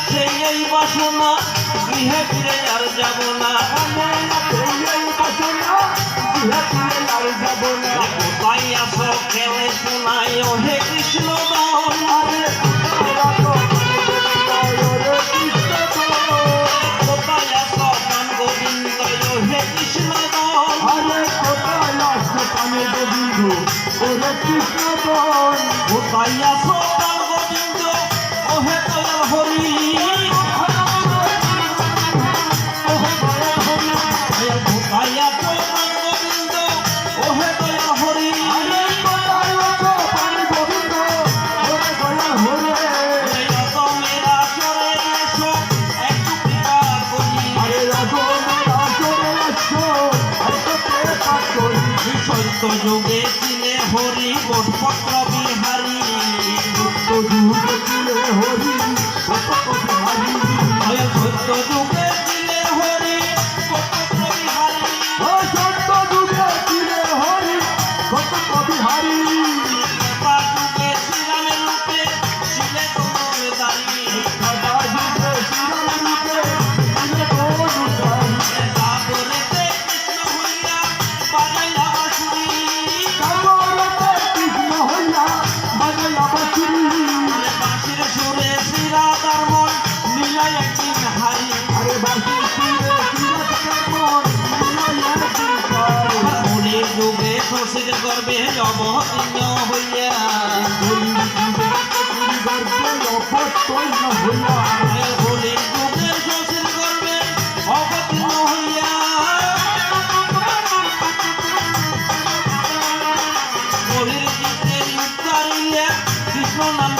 আছে এই বাসনা, গৃহে ফিরে আর যাব না। আমার আছে এই বাসনা গৃহে ফিরে আর যাব না কোথায় আছো খেলে শোনায় ও হে কৃষ্ণ দাওয়ারে কোথায় আছো গান গোবিন্দ ও হে কৃষ্ণ দাওয়ারে কোথায় আছো গান গোবিন্দ ও হে কৃষ্ণ দাওয়ারে কোথায় আছো সত্য যুগে ছিলে হরি বটপত্র বিহারী। তো দুধ ছিলে হরি কত কত হারি সত্য যুগে শশীর গর্বে অবতীর্ণ হইয়া। বলি যুগে শশীর গর্বে অবতীর্ণ হইয়া। বলির চিত্তে উত্তরিয়া কৃষ্ণ নাম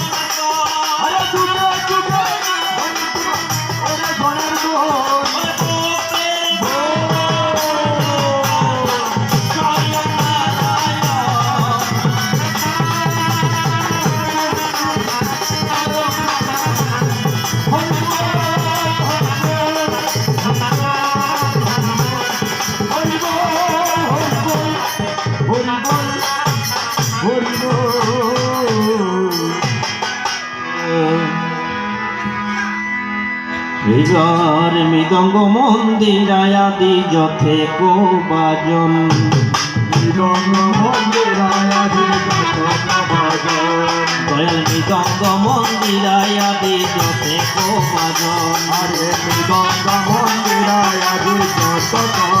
হৃদর মৃদঙ্গ মন্দির আয়াদি যথে কো বাজন দয়াল মৃদঙ্গ মন্দির আয়াদি যথে কো বাজন আরে গঙ্গা মন্দিরায় আজি যত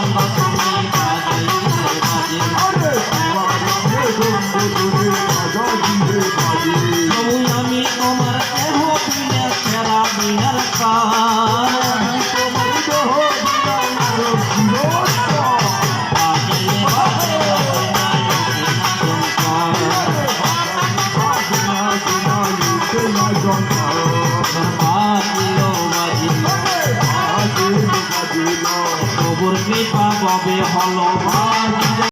বাজিল কৃপা ববে হল